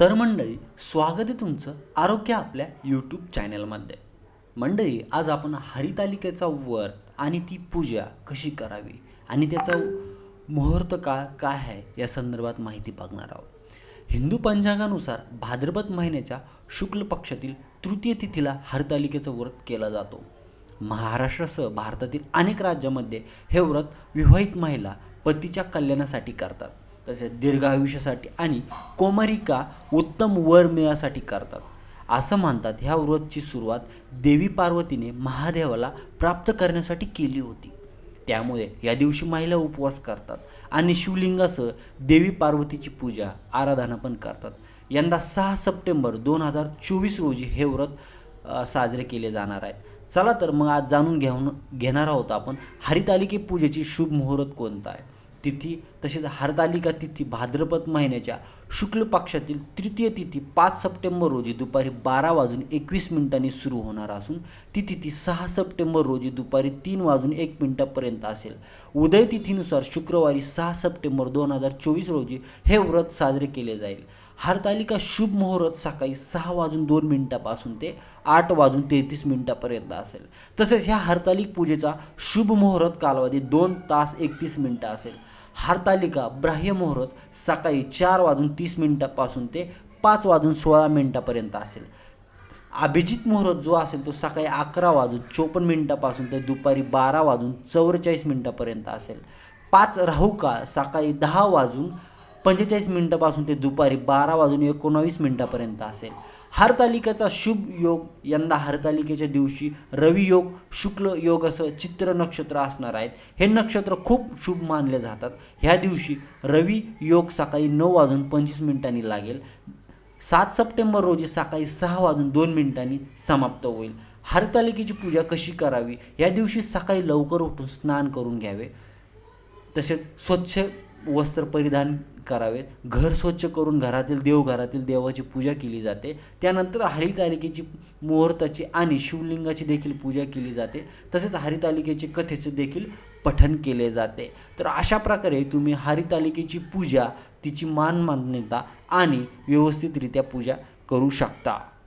तर मंडळी स्वागत आहे तुमचं आरोग्य आपल्या यूट्यूब चॅनलमध्ये मंडळी आज आपण हरितालिकेचा व्रत आणि ती पूजा कशी करावी आणि त्याचा मुहूर्त काळ काय आहे या संदर्भात माहिती बघणार आहोत. हिंदू पंचांगानुसार भाद्रपद महिन्याच्या शुक्ल पक्षातील तृतीय तिथीला हरितालिकेचा व्रत केला जातो. महाराष्ट्रासह भारतातील अनेक राज्यामध्ये हे व्रत विवाहित महिला पतीच्या कल्याणासाठी करतात. तसेच दीर्घ आयुष्यासाठी आणि कोमरिका उत्तम वर मिळण्यासाठी करतात. असं मानतात ह्या व्रतची सुरुवात देवी पार्वतीने महादेवाला प्राप्त करण्यासाठी केली होती. त्यामुळे या दिवशी महिला उपवास करतात आणि शिवलिंगासह देवी पार्वतीची पूजा आराधना पण करतात. यंदा सहा सप्टेंबर दोन हजार चोवीस रोजी हे व्रत साजरे केले जाणार आहे चला तर मग आज जाणून घेऊन घेणार आहोत आपण हरितालिके पूजेची शुभ मुहूर्त कोणता आहे? तिथी तसेच हरतालिका तिथी भाद्रपद महिन्याच्या शुक्ल पक्षातील तृतीय तिथी पाच सप्टेंबर रोजी दुपारी बारा वाजून एकवीस मिनिटांनी सुरू होणार असून ती तिथी सहा सप्टेंबर रोजी दुपारी तीन वाजून एक मिनिटापर्यंत असेल. उदय तिथीनुसार शुक्रवारी सहा सप्टेंबर दोन हजार चोवीस रोजी हे व्रत साजरे केले जाईल. हरतालिका शुभ मुहूर्त सकाळी सहा वाजून दोन मिनिटापासून ते आठ वाजून तेहतीस मिनिटापर्यंत असेल. तसेच ह्या हरतालिक पूजेचा शुभ मुहूर्त कालावधी दोन तास एकतीस मिनिटं असेल. हरतालिका ब्राह्य मुहूर्त सकाळी चार वाजून तीस मिनिटापासून ते पाच वाजून सोळा मिनिटापर्यंत असेल. अभिजित मुहूर्त जो असेल तो सकाळी अकरा वाजून चोपन्न मिनिटापासून ते दुपारी बारा वाजून चौवेचाळीस मिनिटापर्यंत असेल. पाच राहू काळ सकाळी दहा वाजून पंचेचाळीस मिनिटापासून ते दुपारी बारा वाजून एकोणावीस मिनिटापर्यंत असेल. हरतालिकेचा शुभ योग यंदा हरतालिकेच्या दिवशी रवी योग शुक्ल योग असं चित्र नक्षत्र असणार आहेत. हे नक्षत्र खूप शुभ मानले जातात. ह्या दिवशी रवी योग सकाळी नऊ वाजून पंचवीस मिनिटांनी लागेल. सात सप्टेंबर रोजी सकाळी सहा वाजून दोन मिनिटांनी समाप्त होईल. हरतालिकेची पूजा कशी करावी? या दिवशी सकाळी लवकर उठून स्नान करून घ्यावे. तसेच स्वच्छ वस्त्र परिधान करावे. घर स्वच्छ करून घरातील देवघरातील देवाची पूजा केली जाते. त्यानंतर हरितालिकेची मुहूर्ताची आणि शिवलिंगाची देखील पूजा केली जाते. तसेच हरितालिकेचे कथेचे देखील पठन केले जाते. तर अशा प्रकारे तुम्ही हरितालिकेची पूजा तिची मान मान्यता आणि व्यवस्थितरित्या पूजा करू शकता.